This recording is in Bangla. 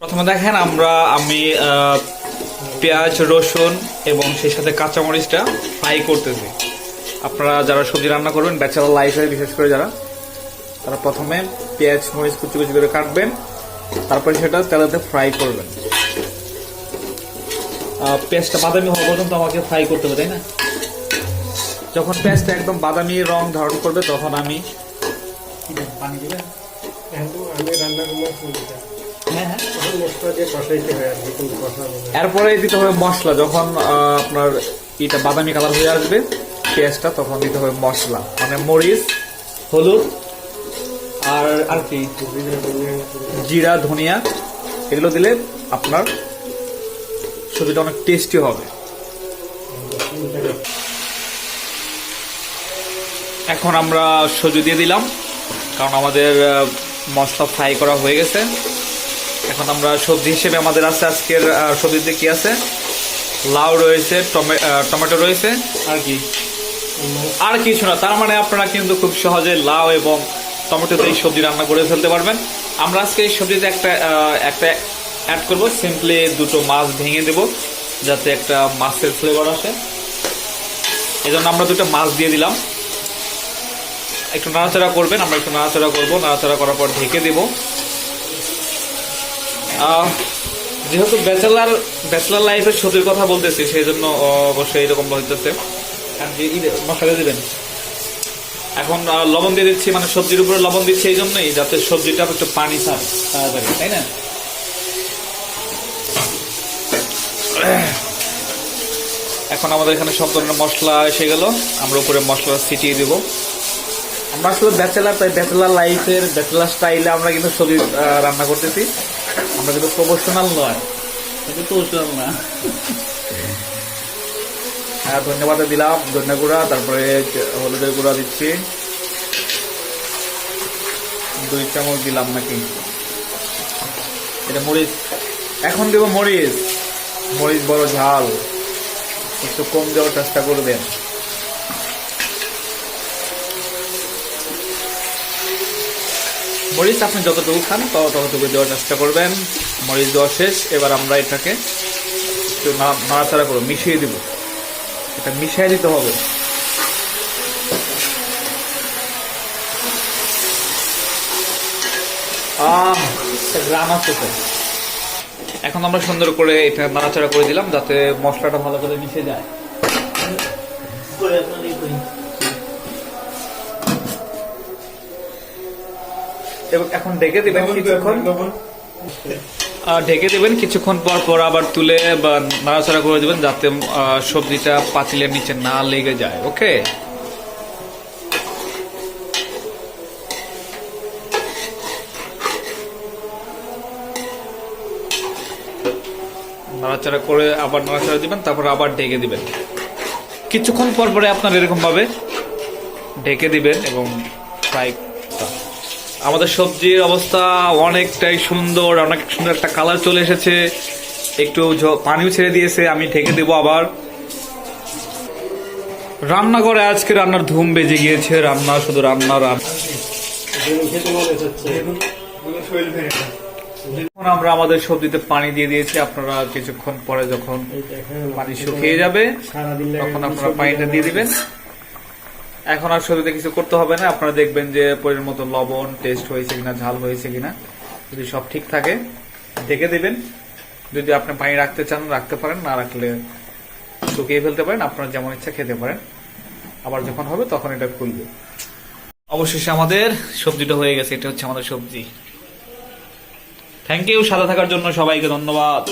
প্রথমে দেখেন আমরা, আমি পেঁয়াজ, রসুন এবং সেই সাথে কাঁচামরিচটা ফ্রাই করতেছি। আপনারা যারা সবজি রান্না করবেন, ব্যাচেলার লাইফে বিশেষ করে যারা, তারা প্রথমে পেঁয়াজ, মরিচ কুচি কুচি করে কাটবেন, তারপরে সেটা তেলেতে ফ্রাই করবেন। পেঁয়াজটা বাদামি হওয়া পর্যন্ত আমাকে ফ্রাই করতে হবে, তাই না? যখন পেঁয়াজটা একদম বাদামি রং ধারণ করবে, তখন আমি পানি রান্না হ্যাঁ। এরপরে দিতে হবে মশলা। যখন আপনার এটা বাদামি কালার হয়ে আসবে, পেঁয়াজটা তখন দিতে হবে মশলা। মানে মরিচ, হলুদ, আর আর কি। জিরা, ধনিয়া, এগুলো দিলে আপনার সবজিটা অনেক টেস্টি হবে। এখন আমরা সবজি দিয়ে দিলাম, কারণ আমাদের মশলা ফ্রাই করা হয়ে গেছে। এখন আমরা সবজি হিসেবে আমাদের আছে আজকের সবজিতে কি আছে? লাউ রয়েছে, টমে- টমেটো রয়েছে, আর কি? আর কিছু না, তার মানে আপনারা কিন্তু খুব সহজে লাউ এবং টমেটোতে এই সবজি রান্না করে ফেলতে পারবেন। আমরা আজকে এই সবজিতে একটা একটা অ্যাড করব সিম্পলি দুটো মাছ ভেঙে দেব, যাতে একটা মাছের ফ্লেভার আসে। এই জন্য আমরা দুটো মাছ দিয়ে দিলাম। একটু নাড়াচাড়া করবেন, আমরা একটু নাড়াচাড়া করব, নাড়াচাড়া করার পর ঢেকে দেব। যেহেতু ব্যাচেলার ব্যাচেলার লাইফের সবজির কথা বলতেছি সেই জন্য অবশ্যই এরকম হইতেছে। মশলা দিবেন? এখন লবণ দিয়ে দিচ্ছি মানে সবজির উপরে লবণ দিচ্ছি, এই জন্যই, যাতে সবজিটা একটু পানি ছাড়ে, তাড়াতাড়ি, তাই না? এখন আমাদের এখানে সব ধরনের মশলা এসে গেল, আমরা উপরে মশলা ছিটিয়ে দেবো। আমরা আসলে ব্যাচেলার, তাই ব্যাচেলার লাইফের ব্যাচেলার স্টাইলে আমরা কিন্তু সবজি রান্না করতেছি। আমরা কিন্তু প্রফেশনাল নয়। কিন্তু না। হ্যাঁ ধন্যবাদ দিলাম ধন্যা গুঁড়া। তারপরে হলুদের গুঁড়া দিচ্ছি। দুই চামচ দিলাম নাকি? এটা মরিচ। এখন দেবো মরিচ। মরিচ বড় ঝাল। একটু কম দেওয়ার চেষ্টা করবেন। মরিচ আপনি যতটুকু খান, তত ততটুকু দেওয়ার চেষ্টা করবেন। মরিচ দেওয়া শেষ, এবার আমরা এটাকে একটু নাড়াচাড়া করব, মিশিয়ে দিব। এটা মিশিয়ে দিতে হবে। গ্রাম আছে তো। এখন আমরা সুন্দর করে এটা নাড়াচাড়া করে দিলাম, যাতে মশলাটা ভালো করে মিশে যায়। এবং এখন ঢেকে দিবেন কিছুক্ষণ। ঢেকে দেবেন কিছুক্ষণ পর পর আবার তুলে বা নাড়াচাড়া করে দেবেন যাতে আহ, সবজিটা পাতিলের নিচে না লেগে যায় ওকে? নাড়াচাড়া করে আবার নাড়াচাড়া দিবেন তারপর আবার ঢেকে দিবেন। কিছুক্ষণ পর পরে আপনার এরকম ভাবে ঢেকে দিবেন এবং ফ্রাই আমাদের সবজির অবস্থা অনেকটাই সুন্দর অনেক সুন্দর একটা কালার চলে এসেছে। একটু পানিও ছেড়ে দিয়েছে আমি ঢেকে দেবো আবার। রান্না করে আজকে রান্নার ধুম বেজে গিয়েছে রান্না শুধু রান্না এখন আমরা আমাদের সবজিতে পানি দিয়ে দিয়েছি আপনারা কিছুক্ষণ পরে যখন পানি শুকিয়ে যাবে তখন আপনারা পানিটা দিয়ে দিবেন। এখন আর সবজিতে কিছু করতে হবে না। আপনারা দেখবেন যে পরিমাণ মতো লবণ টেস্ট হয়েছে কিনা, ঝাল হয়েছে কিনা, যদি সব ঠিক থাকে ঢেকে দিবেন। যদি আপনি পানি রাখতে চান, রাখতে পারেন, না রাখলে শুকিয়ে ফেলতে পারেন। আপনারা যেমন ইচ্ছা খেতে পারেন। আবার যখন হবে, তখন এটা খুলবে। অবশেষে আমাদের সবজিটা হয়ে গেছে। এটা হচ্ছে আমাদের সবজি। থ্যাংক ইউ সাদা থাকার জন্য সবাইকে ধন্যবাদ।